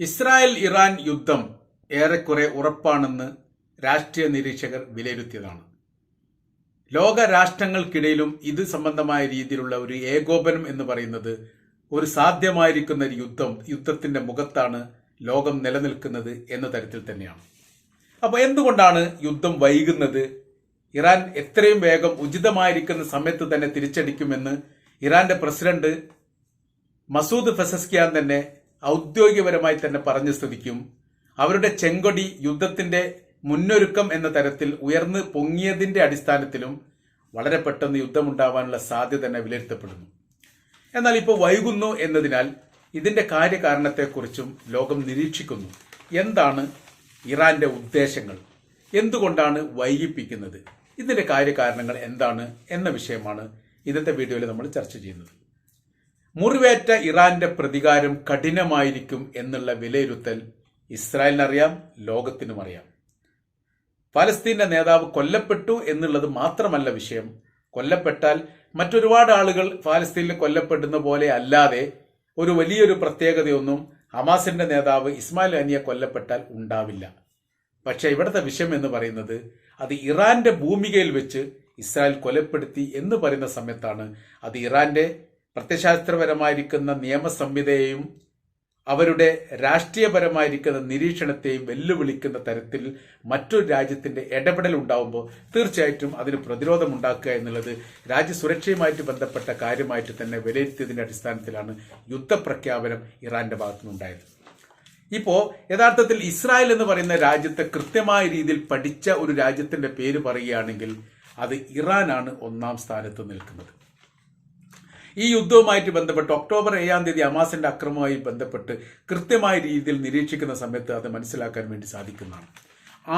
Israel Iran യുദ്ധം ഏറെക്കുറെ ഉറപ്പാണെന്ന് രാഷ്ട്രീയ നിരീക്ഷകർ വിലയിരുത്തിയതാണ്. ലോക രാഷ്ട്രങ്ങൾക്കിടയിലും ഇത് സംബന്ധമായ രീതിയിലുള്ള ഒരു ഏകോപനം എന്ന് പറയുന്നത് ഒരു സാധ്യമായിരിക്കുന്ന ഒരു യുദ്ധം യുദ്ധത്തിന്റെ മുഖത്താണ് ലോകം നിലനിൽക്കുന്നത് എന്ന തരത്തിൽ തന്നെയാണ്. അപ്പോൾ എന്തുകൊണ്ടാണ് യുദ്ധം വൈകുന്നത്? ഇറാൻ എത്രയും വേഗം ഉചിതമായിരിക്കുന്ന സമയത്ത് തന്നെ തിരിച്ചടിക്കുമെന്ന് ഇറാന്റെ പ്രസിഡന്റ് മസൂദ് ഫെസസ്കിയാൻ തന്നെ ഔദ്യോഗികപരമായി തന്നെ പറഞ്ഞ സ്ഥിതിക്കും അവരുടെ ചെങ്കൊടി യുദ്ധത്തിന്റെ മുന്നൊരുക്കം എന്ന തരത്തിൽ ഉയർന്ന് പൊങ്ങിയതിന്റെ അടിസ്ഥാനത്തിലും വളരെ പെട്ടെന്ന് യുദ്ധമുണ്ടാവാനുള്ള സാധ്യത തന്നെ വിലയിരുത്തപ്പെടുന്നു. എന്നാൽ ഇപ്പോൾ വൈകുന്നു എന്നതിനാൽ ഇതിന്റെ കാര്യകാരണത്തെക്കുറിച്ചും ലോകം നിരീക്ഷിക്കുന്നു. എന്താണ് ഇറാന്റെ ഉദ്ദേശങ്ങൾ? എന്തുകൊണ്ടാണ് വൈകിപ്പിക്കുന്നത്? ഇതിന്റെ കാര്യകാരണങ്ങൾ എന്താണ് എന്ന വിഷയമാണ് ഇന്നത്തെ വീഡിയോയിൽ നമ്മൾ ചർച്ച ചെയ്യുന്നത്. മുറിവേറ്റ ഇറാന്റെ പ്രതികാരം കഠിനമായിരിക്കും എന്നുള്ള വിലയിരുത്തൽ ഇസ്രായേലിനറിയാം ലോകത്തിനും അറിയാം പലസ്തീന്റെ നേതാവ് കൊല്ലപ്പെട്ടു എന്നുള്ളത് മാത്രമല്ല വിഷയം. കൊല്ലപ്പെട്ടാൽ മറ്റൊരുപാട് ആളുകൾ ഫലസ്തീനിൽ കൊല്ലപ്പെടുന്ന പോലെ അല്ലാതെ ഒരു വലിയൊരു പ്രത്യേകതയൊന്നും ഹമാസിന്റെ നേതാവ് ഇസ്മായിൽ അനിയ കൊല്ലപ്പെട്ടാൽ ഉണ്ടാവില്ല. പക്ഷേ ഇവിടുത്തെ വിഷയം എന്ന് പറയുന്നത് അത് ഇറാന്റെ ഭൂമികയിൽ വെച്ച് ഇസ്രായേൽ കൊലപ്പെടുത്തി എന്ന് പറയുന്ന സമയത്താണ്. അത് ഇറാന്റെ പ്രത്യശാസ്ത്രപരമായിരിക്കുന്ന നിയമസംഹിതയെയും അവരുടെ രാഷ്ട്രീയപരമായിരിക്കുന്ന നിരീക്ഷണത്തെയും വെല്ലുവിളിക്കുന്ന തരത്തിൽ മറ്റൊരു രാജ്യത്തിന്റെ ഇടപെടൽ ഉണ്ടാവുമ്പോൾ തീർച്ചയായിട്ടും അതിന് പ്രതിരോധം ഉണ്ടാക്കുക എന്നുള്ളത് രാജ്യസുരക്ഷയുമായിട്ട് ബന്ധപ്പെട്ട കാര്യമായിട്ട് തന്നെ വിലയിരുത്തിയതിന്റെ അടിസ്ഥാനത്തിലാണ് യുദ്ധപ്രഖ്യാപനം ഇറാന്റെ ഭാഗത്തുനിന്നുണ്ടായത്. ഇപ്പോൾ യഥാർത്ഥത്തിൽ ഇസ്രായേൽ എന്ന് പറയുന്ന രാജ്യത്തെ കൃത്യമായ രീതിയിൽ പഠിച്ച ഒരു രാജ്യത്തിന്റെ പേര് പറയുകയാണെങ്കിൽ അത് ഇറാനാണ് ഒന്നാം സ്ഥാനത്ത് നിൽക്കുന്നത്. ഈ യുദ്ധവുമായിട്ട് ബന്ധപ്പെട്ട് ഒക്ടോബർ ഏഴാം തീയതി അമാസിന്റെ അക്രമവുമായി ബന്ധപ്പെട്ട് കൃത്യമായ രീതിയിൽ നിരീക്ഷിക്കുന്ന സമയത്ത് അത് മനസ്സിലാക്കാൻ വേണ്ടി സാധിക്കുന്നതാണ്.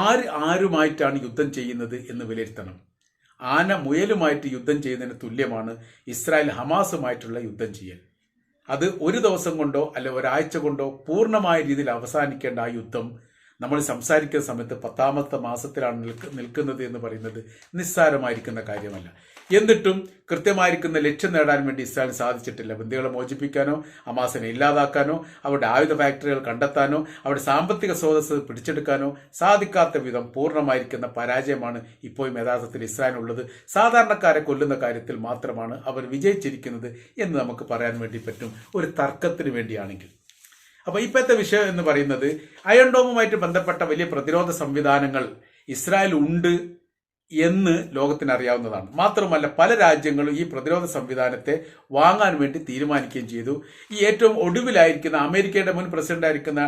ആര് ആരുമായിട്ടാണ് യുദ്ധം ചെയ്യുന്നത് എന്ന് വിലയിരുത്തണം. ആന മുയലുമായിട്ട് യുദ്ധം ചെയ്യുന്നതിന് തുല്യമാണ് ഇസ്രായേൽ ഹമാസുമായിട്ടുള്ള യുദ്ധം ചെയ്യൽ. അത് ഒരു ദിവസം കൊണ്ടോ അല്ലെ ഒരാഴ്ച കൊണ്ടോ പൂർണമായ രീതിയിൽ അവസാനിക്കേണ്ട ആ യുദ്ധം നമ്മൾ സംസാരിക്കുന്ന സമയത്ത് പത്താമത്തെ മാസത്തിലാണ് നിൽക്ക് നിൽക്കുന്നത് എന്ന് പറയുന്നത് നിസ്സാരമായിരിക്കുന്ന കാര്യമല്ല. എന്നിട്ടും കൃത്യമായിരിക്കുന്ന ലക്ഷ്യം നേടാൻ വേണ്ടി ഇസ്രായേൽ സാധിച്ചിട്ടില്ല. ബന്ദികളെ മോചിപ്പിക്കാനോ അമാസിനെ ഇല്ലാതാക്കാനോ അവരുടെ ആയുധ ഫാക്ടറികൾ കണ്ടെത്താനോ അവരുടെ സാമ്പത്തിക സ്രോതസ് പിടിച്ചെടുക്കാനോ സാധിക്കാത്ത വിധം പൂർണമായിരിക്കുന്ന പരാജയമാണ് ഇപ്പോഴും യഥാർത്ഥത്തിൽ ഉള്ളത് സാധാരണക്കാരെ കൊല്ലുന്ന കാര്യത്തിൽ മാത്രമാണ് അവർ വിജയിച്ചിരിക്കുന്നത് എന്ന് നമുക്ക് പറയാൻ വേണ്ടി പറ്റും. ഒരു തർക്കത്തിന് വേണ്ടിയാണെങ്കിൽ. അപ്പൊ ഇപ്പോഴത്തെ വിഷയം എന്ന് പറയുന്നത് അയൺ ഡോമുമായിട്ട് ബന്ധപ്പെട്ട വലിയ പ്രതിരോധ സംവിധാനങ്ങൾ ഇസ്രായേൽ ഉണ്ട് എന്ന് ലോകത്തിന് അറിയാവുന്നതാണ് മാത്രമല്ല പല രാജ്യങ്ങളും ഈ പ്രതിരോധ സംവിധാനത്തെ വാങ്ങാൻ വേണ്ടി തീരുമാനിക്കുകയും ചെയ്തു. ഈ ഏറ്റവും ഒടുവിലായിരിക്കുന്ന അമേരിക്കയുടെ മുൻ പ്രസിഡന്റായിരിക്കുന്ന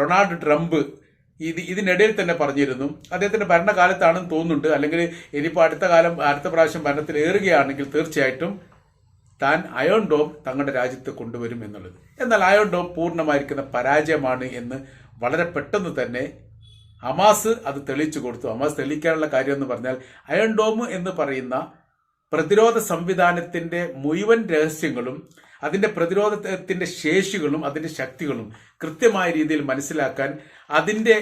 റൊണാൾഡ് ട്രംപ് ഇത് ഇതിനിടയിൽ തന്നെ പറഞ്ഞിരുന്നു. അദ്ദേഹത്തിന്റെ ഭരണകാലത്താണെന്ന് തോന്നുന്നുണ്ട്. അല്ലെങ്കിൽ ഇനിയിപ്പോൾ അടുത്ത കാലം അടുത്ത പ്രാവശ്യം ഭരണത്തിൽ ഏറുകയാണെങ്കിൽ തീർച്ചയായിട്ടും താൻ അയോൺ ഡോം തങ്ങളുടെ രാജ്യത്ത് കൊണ്ടുവരും എന്നുള്ളത്. എന്നാൽ അയോൺ ഡോം പൂർണമായിരിക്കുന്ന പരാജയമാണ് എന്ന് വളരെ പെട്ടെന്ന് തന്നെ ഹമാസ് അത് തെളിയിച്ചു കൊടുത്തു. ഹമാസ് തെളിയിക്കാനുള്ള കാര്യം എന്ന് പറഞ്ഞാൽ അയോൺ ഡോം എന്ന് പറയുന്ന പ്രതിരോധ സംവിധാനത്തിന്റെ മുഴുവൻ രഹസ്യങ്ങളും അതിന്റെ പ്രതിരോധത്തിന്റെ ശേഷികളും അതിന്റെ ശക്തികളും കൃത്യമായ രീതിയിൽ മനസ്സിലാക്കാൻ അതിന്റെ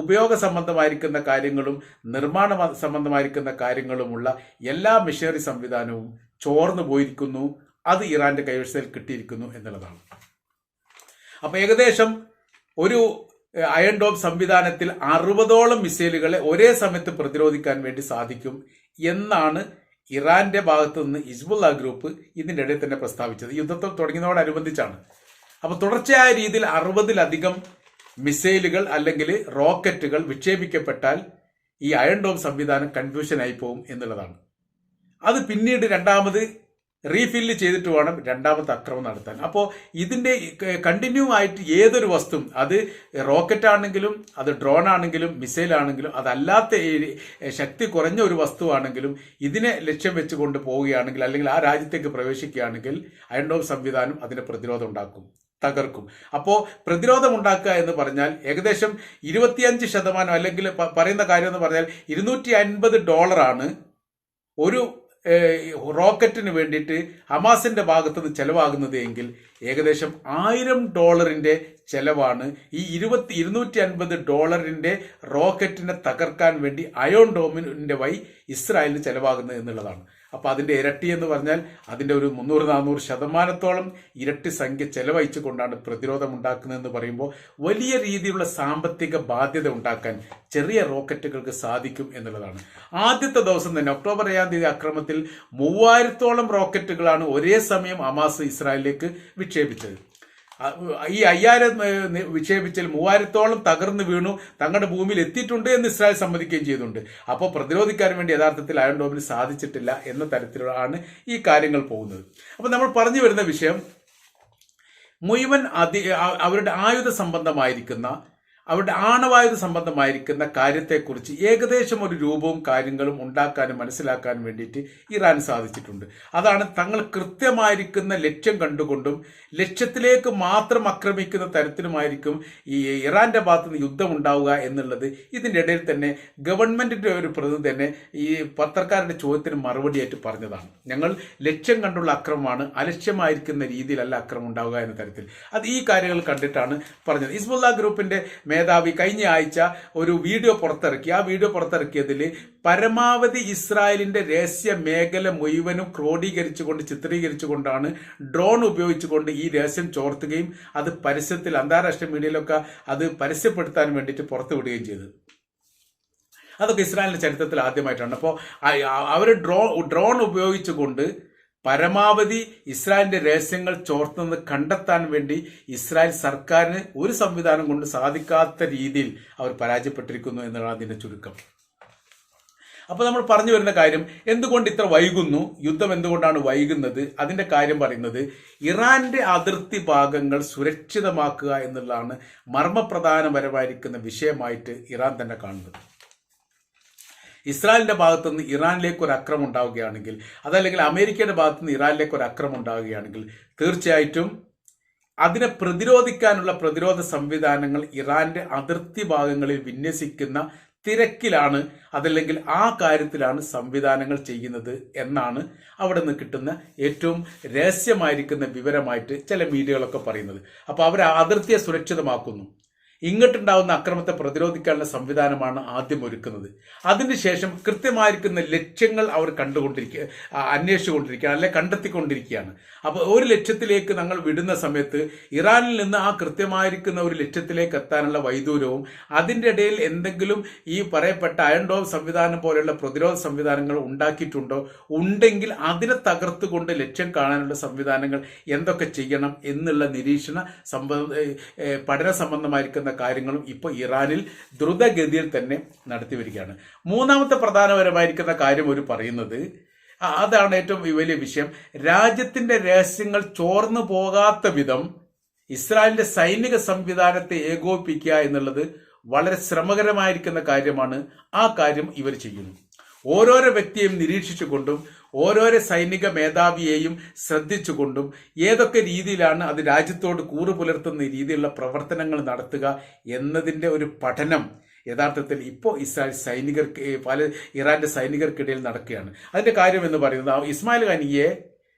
ഉപയോഗ സംബന്ധമായിരിക്കുന്ന കാര്യങ്ങളും നിർമ്മാണ സംബന്ധമായിരിക്കുന്ന കാര്യങ്ങളുമുള്ള എല്ലാ മിഷനറി സംവിധാനവും ചോർന്നു പോയിരിക്കുന്നു. അത് ഇറാന്റെ കൈവശത്തിൽ കിട്ടിയിരിക്കുന്നു എന്നുള്ളതാണ്. അപ്പൊ ഏകദേശം ഒരു അയൺ ഡോം സംവിധാനത്തിൽ അറുപതോളം മിസൈലുകളെ ഒരേ സമയത്ത് പ്രതിരോധിക്കാൻ വേണ്ടി സാധിക്കും എന്നാണ് ഇറാന്റെ ഭാഗത്തു നിന്ന് ഇസ്ബുല്ല ഗ്രൂപ്പ് ഇതിന്റെ ഇടയിൽ തന്നെ പ്രസ്താവിച്ചത്. യുദ്ധത്തിൽ തുടങ്ങിയതോടനുബന്ധിച്ചാണ്. അപ്പൊ തുടർച്ചയായ രീതിയിൽ അറുപതിലധികം മിസൈലുകൾ അല്ലെങ്കിൽ റോക്കറ്റുകൾ വിക്ഷേപിക്കപ്പെട്ടാൽ ഈ അയൺ ഡോം സംവിധാനം കൺഫ്യൂഷൻ ആയി പോകും എന്നുള്ളതാണ്. അത് പിന്നീട് രണ്ടാമത് റീഫില്ല് ചെയ്തിട്ട് വേണം രണ്ടാമത്തെ അക്രമം നടത്താൻ. അപ്പോൾ ഇതിന്റെ കണ്ടിന്യൂ ആയിട്ട് ഏതൊരു വസ്തുവും അത് റോക്കറ്റ് ആണെങ്കിലും അത് ഡ്രോൺ ആണെങ്കിലും മിസൈൽ ആണെങ്കിലും അതല്ലാത്ത ശക്തി കുറഞ്ഞ ഒരു വസ്തുവാണെങ്കിലും ഇതിനെ ലക്ഷ്യം വെച്ചുകൊണ്ട് പോവുകയാണെങ്കിൽ അല്ലെങ്കിൽ ആ രാജ്യത്തേക്ക് പ്രവേശിക്കുകയാണെങ്കിൽ അയൺഡോം സംവിധാനം അതിനെ പ്രതിരോധം ഉണ്ടാക്കും തകർക്കും. അപ്പോൾ പ്രതിരോധം ഉണ്ടാക്കുക എന്ന് പറഞ്ഞാൽ ഏകദേശം ഇരുപത്തിയഞ്ച് ശതമാനം അല്ലെങ്കിൽ പറയുന്ന കാര്യം എന്ന് പറഞ്ഞാൽ ഇരുന്നൂറ്റി അൻപത് ഡോളറാണ് ഒരു റോക്കറ്റിന് വേണ്ടിയിട്ട് ഹമാസിന്റെ ഭാഗത്തുനിന്ന് ചെലവാകുന്നത് എങ്കിൽ ഏകദേശം ആയിരം ഡോളറിന്റെ ചെലവാണ്. ഈ ഇരുപത്തി ഇരുന്നൂറ്റി അൻപത് ഡോളറിന്റെ റോക്കറ്റിനെ തകർക്കാൻ വേണ്ടി അയോൺ ഡോമിന്റെ വഴി ഇസ്രായേലിന് ചെലവാകുന്നത് എന്നുള്ളതാണ്. അപ്പോൾ അതിന്റെ ഇരട്ടി എന്ന് പറഞ്ഞാൽ അതിന്റെ ഒരു മുന്നൂറ് നാനൂറ് ശതമാനത്തോളം ഇരട്ടി സംഖ്യ ചെലവഴിച്ചു കൊണ്ടാണ് പ്രതിരോധം ഉണ്ടാക്കുന്നതെന്ന് പറയുമ്പോൾ വലിയ രീതിയിലുള്ള സാമ്പത്തിക ബാധ്യത ഉണ്ടാക്കാൻ ചെറിയ റോക്കറ്റുകൾക്ക് സാധിക്കും എന്നുള്ളതാണ്. ആദ്യത്തെ ദിവസം തന്നെ ഒക്ടോബർ ഏഴാം തീയതി അക്രമത്തിൽ മൂവായിരത്തോളം റോക്കറ്റുകളാണ് ഒരേ സമയം അമാസ് ഇസ്രായേലിലേക്ക് വിക്ഷേപിച്ചത്. ഈ അയ്യായിരം വിക്ഷേപിച്ചാൽ മൂവായിരത്തോളം തകർന്നു വീണു. തങ്ങളുടെ ഭൂമിയിൽ എത്തിയിട്ടുണ്ട് എന്ന് ഇസ്രായേൽ സമ്മതിക്കുകയും ചെയ്തിട്ടുണ്ട് അപ്പോൾ പ്രതിരോധിക്കാൻ വേണ്ടി യഥാർത്ഥത്തിൽ അയൺ ഡോമിന് സാധിച്ചിട്ടില്ല എന്ന തരത്തിലാണ് ഈ കാര്യങ്ങൾ പോകുന്നത്. അപ്പോൾ നമ്മൾ പറഞ്ഞു വരുന്ന വിഷയം മുഴുവൻ അതി അവരുടെ ആയുധ സംബന്ധമായിരിക്കുന്ന അവരുടെ ആണവായുധ സംബന്ധമായിരിക്കുന്ന കാര്യത്തെക്കുറിച്ച് ഏകദേശം ഒരു രൂപവും കാര്യങ്ങളും ഉണ്ടാക്കാനും മനസ്സിലാക്കാനും വേണ്ടിയിട്ട് ഇറാൻ സാധിച്ചിട്ടുണ്ട്. അതാണ് തങ്ങൾ കൃത്യമായിരിക്കുന്ന ലക്ഷ്യം കണ്ടുകൊണ്ടും ലക്ഷ്യത്തിലേക്ക് മാത്രം ആക്രമിക്കുന്ന തരത്തിലുമായിരിക്കും ഈ ഇറാന്റെ ഭാഗത്ത് നിന്ന് യുദ്ധം ഉണ്ടാവുക എന്നുള്ളത്. ഇതിന്റെ ഇടയിൽ തന്നെ ഗവൺമെന്റിന്റെ ഒരു പ്രതിനിധി തന്നെ ഈ പത്രക്കാരുടെ ചോദ്യത്തിന് മറുപടിയായിട്ട് പറഞ്ഞതാണ്. ഞങ്ങൾ ലക്ഷ്യം കണ്ടുള്ള അക്രമമാണ് അലക്ഷ്യമായിരിക്കുന്ന രീതിയിലല്ല അക്രമം ഉണ്ടാവുക എന്ന തരത്തിൽ. അത് ഈ കാര്യങ്ങൾ കണ്ടിട്ടാണ് പറഞ്ഞത്. ഇസ്ബുല്ല ഗ്രൂപ്പിന്റെ മേധാവി കഴിഞ്ഞ ആഴ്ച ഒരു വീഡിയോ പുറത്തിറക്കി. ആ വീഡിയോ പുറത്തിറക്കിയതിൽ പരമാവധി ഇസ്രായേലിന്റെ രഹസ്യ മേഖല മുഴുവനും ക്രോഡീകരിച്ചുകൊണ്ട് ചിത്രീകരിച്ചുകൊണ്ടാണ് ഡ്രോൺ ഉപയോഗിച്ചുകൊണ്ട് ഈ രഹസ്യം ചോർത്തുകയും അത് പരസ്യത്തിൽ അന്താരാഷ്ട്ര മീഡിയയിലൊക്കെ അത് പരസ്യപ്പെടുത്താൻ വേണ്ടിയിട്ട് പുറത്തുവിടുകയും ചെയ്തത് അതൊക്കെ ഇസ്രായേലിന്റെ ചരിത്രത്തിൽ ആദ്യമായിട്ടാണ്. അപ്പോൾ അവർ ഡ്രോ ഡ്രോൺ ഉപയോഗിച്ചുകൊണ്ട് പരമാവധി ഇസ്രായേലിന്റെ രഹസ്യങ്ങൾ ചോർത്തുന്നത് കണ്ടെത്താൻ വേണ്ടി ഇസ്രായേൽ സർക്കാരിന് ഒരു സംവിധാനം കൊണ്ട് സാധിക്കാത്ത രീതിയിൽ അവർ പരാജയപ്പെട്ടിരിക്കുന്നു എന്നതാണ് അതിന്റെ ചുരുക്കം. അപ്പോൾ നമ്മൾ പറഞ്ഞു വരുന്ന കാര്യം എന്തുകൊണ്ട് ഇത്ര വൈകുന്നു? യുദ്ധം എന്തുകൊണ്ടാണ് വൈകുന്നത്? അതിന്റെ കാര്യം പറയുന്നത് ഇറാന്റെ അതിർത്തി ഭാഗങ്ങൾ സുരക്ഷിതമാക്കുക എന്നുള്ളതാണ് മർമ്മപ്രധാനപരമായിരിക്കുന്ന വിഷയമായിട്ട് ഇറാൻ തന്നെ കാണുന്നത്. ഇസ്രായേലിന്റെ ഭാഗത്തുനിന്ന് ഇറാനിലേക്ക് ഒരു അക്രമം ഉണ്ടാവുകയാണെങ്കിൽ അതല്ലെങ്കിൽ അമേരിക്കയുടെ ഭാഗത്തുനിന്ന് ഇറാനിലേക്ക് ഒരു അക്രമം ഉണ്ടാവുകയാണെങ്കിൽ തീർച്ചയായിട്ടും അതിനെ പ്രതിരോധിക്കാനുള്ള പ്രതിരോധ സംവിധാനങ്ങൾ ഇറാന്റെ അതിർത്തി ഭാഗങ്ങളിൽ വിന്യസിക്കുന്ന തിരക്കിലാണ് അതല്ലെങ്കിൽ ആ കാര്യത്തിലാണ് സംവിധാനങ്ങൾ ചെയ്യുന്നത് എന്നാണ് അവിടെ നിന്ന് കിട്ടുന്ന ഏറ്റവും രഹസ്യമായിരിക്കുന്ന വിവരമായിട്ട് ചില മീഡിയകളൊക്കെ പറയുന്നത്. അപ്പോൾ അവർ അതിർത്തിയെ സുരക്ഷിതമാക്കുന്നു. ഇങ്ങോട്ടുണ്ടാവുന്ന അക്രമത്തെ പ്രതിരോധിക്കാനുള്ള സംവിധാനമാണ് ആദ്യം ഒരുക്കുന്നത്. അതിനുശേഷം കൃത്യമായിരിക്കുന്ന ലക്ഷ്യങ്ങൾ അവർ കണ്ടുകൊണ്ടിരിക്കുക അന്വേഷിച്ചുകൊണ്ടിരിക്കുകയാണ് അല്ലെ കണ്ടെത്തിക്കൊണ്ടിരിക്കുകയാണ്. അപ്പോൾ ഒരു ലക്ഷ്യത്തിലേക്ക് ഞങ്ങൾ വിടുന്ന സമയത്ത് ഇറാനിൽ നിന്ന് ആ കൃത്യമായിരിക്കുന്ന ഒരു ലക്ഷ്യത്തിലേക്ക് എത്താനുള്ള വൈദൂരവും അതിന്റെ ഇടയിൽ എന്തെങ്കിലും ഈ പറയപ്പെട്ട അയൺ ഡോം സംവിധാനം പോലെയുള്ള പ്രതിരോധ സംവിധാനങ്ങൾ ഉണ്ടാക്കിയിട്ടുണ്ടോ? ഉണ്ടെങ്കിൽ അതിനെ തകർത്തുകൊണ്ട് ലക്ഷ്യം കാണാനുള്ള സംവിധാനങ്ങൾ എന്തൊക്കെ ചെയ്യണം എന്നുള്ള നിരീക്ഷണ സംബന്ധ പഠന സംബന്ധമായിരിക്കുന്ന കാര്യങ്ങളും ഇപ്പോൾ ഇറാനിൽ ദ്രുതഗതിയിൽ തന്നെ നടത്തി വരികയാണ്. മൂന്നാമത്തെ പ്രധാനപരമായിരിക്കുന്ന കാര്യം ഒരു പറയുന്നത് അതാണ് ഏറ്റവും വലിയ വിഷയം. രാജ്യത്തിന്റെ രഹസ്യങ്ങൾ ചോർന്നു പോകാത്ത വിധം ഇസ്രായേലിന്റെ സൈനിക സംവിധാനത്തെ ഏകോപിപ്പിക്കുക എന്നുള്ളത് വളരെ ശ്രമകരമായിരിക്കുന്ന കാര്യമാണ്. ആ കാര്യം ഇവർ ചെയ്യുന്നു. ഓരോരോ വ്യക്തിയെയും നിരീക്ഷിച്ചുകൊണ്ടും ഓരോരോ സൈനിക മേധാവിയെയും ശ്രദ്ധിച്ചുകൊണ്ടും ഏതൊക്കെ രീതിയിലാണ് അത് രാജ്യത്തോട് കൂറു പുലർത്തുന്ന രീതിയിലുള്ള പ്രവർത്തനങ്ങൾ നടത്തുക എന്നതിന്റെ ഒരു പഠനം യഥാർത്ഥത്തിൽ ഇപ്പോൾ ഇസ്രായേൽ സൈനികർക്ക് പല ഇറാന്റെ സൈനികർക്കിടയിൽ നടക്കുകയാണ്. അതിന്റെ കാര്യം എന്ന് പറയുന്നത് ഇസ്മായിൽ ഖാനിയെ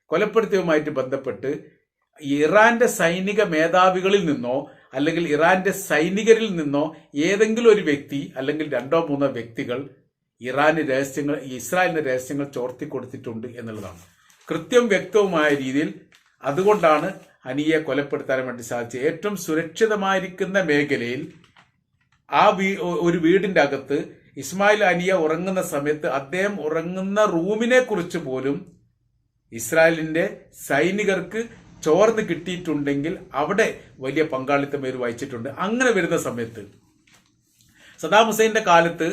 കൊലപ്പെടുത്തിയതുമായിട്ട് ബന്ധപ്പെട്ട് ഇറാന്റെ സൈനിക മേധാവികളിൽ നിന്നോ അല്ലെങ്കിൽ ഇറാന്റെ സൈനികരിൽ നിന്നോ ഏതെങ്കിലും ഒരു വ്യക്തി അല്ലെങ്കിൽ രണ്ടോ മൂന്നോ വ്യക്തികൾ ഇറാന് രഹസ്യങ്ങൾ ഇസ്രായേലിന്റെ രഹസ്യങ്ങൾ ചോർത്തി കൊടുത്തിട്ടുണ്ട് എന്നുള്ളതാണ്. കൃത്യം വ്യക്തവുമായ രീതിയിൽ അതുകൊണ്ടാണ് അനിയെ കൊലപ്പെടുത്താൻ വേണ്ടി സാധിച്ചത്. ഏറ്റവും സുരക്ഷിതമായിരിക്കുന്ന മേഖലയിൽ ആ വീ ഒരു വീടിന്റെ അകത്ത് ഇസ്മായിൽ അനിയ ഉറങ്ങുന്ന സമയത്ത് അദ്ദേഹം ഉറങ്ങുന്ന റൂമിനെ കുറിച്ച് പോലും ഇസ്രായേലിന്റെ സൈനികർക്ക് ചോർന്ന് കിട്ടിയിട്ടുണ്ടെങ്കിൽ അവിടെ വലിയ പങ്കാളിത്തം ഇവർ വഹിച്ചിട്ടുണ്ട്. അങ്ങനെ വരുന്ന സമയത്ത് സദാം ഹുസൈന്റെ കാലത്ത്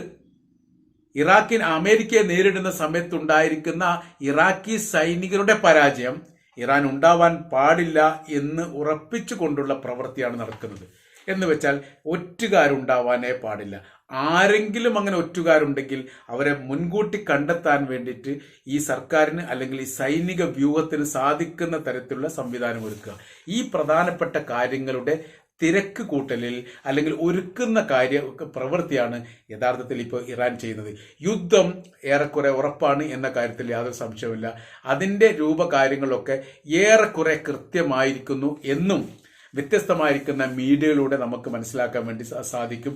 ഇറാഖിൻ അമേരിക്കയെ നേരിടുന്ന സമയത്തുണ്ടായിരിക്കുന്ന ഇറാഖി സൈനികരുടെ പരാജയം ഇറാൻ ഉണ്ടാവാൻ പാടില്ല എന്ന് ഉറപ്പിച്ചു കൊണ്ടുള്ള പ്രവൃത്തിയാണ് നടക്കുന്നത്. എന്ന് വെച്ചാൽ ഒറ്റുകാരുണ്ടാവാനേ പാടില്ല. ആരെങ്കിലും അങ്ങനെ ഒറ്റുകാരുണ്ടെങ്കിൽ അവരെ മുൻകൂട്ടി കണ്ടെത്താൻ വേണ്ടിയിട്ട് ഈ സർക്കാരിന് അല്ലെങ്കിൽ ഈ സൈനിക വ്യൂഹത്തിന് സാധിക്കുന്ന തരത്തിലുള്ള സംവിധാനം ഒരുക്കുക. ഈ പ്രധാനപ്പെട്ട കാര്യങ്ങളുടെ തിരക്ക് കൂട്ടലിൽ അല്ലെങ്കിൽ ഒരുക്കുന്ന കാര്യ പ്രവൃത്തിയാണ് യഥാർത്ഥത്തിൽ ഇപ്പോൾ ഇറാൻ ചെയ്യുന്നത്. യുദ്ധം ഏറെക്കുറെ ഉറപ്പാണ് എന്ന കാര്യത്തിൽ യാതൊരു സംശയമില്ല അതിന്റെ രൂപകാര്യങ്ങളൊക്കെ ഏറെക്കുറെ കൃത്യമായിരിക്കുന്നു എന്നും വ്യത്യസ്തമായിരിക്കുന്ന മീഡിയയിലൂടെ നമുക്ക് മനസ്സിലാക്കാൻ വേണ്ടി സാധിക്കും.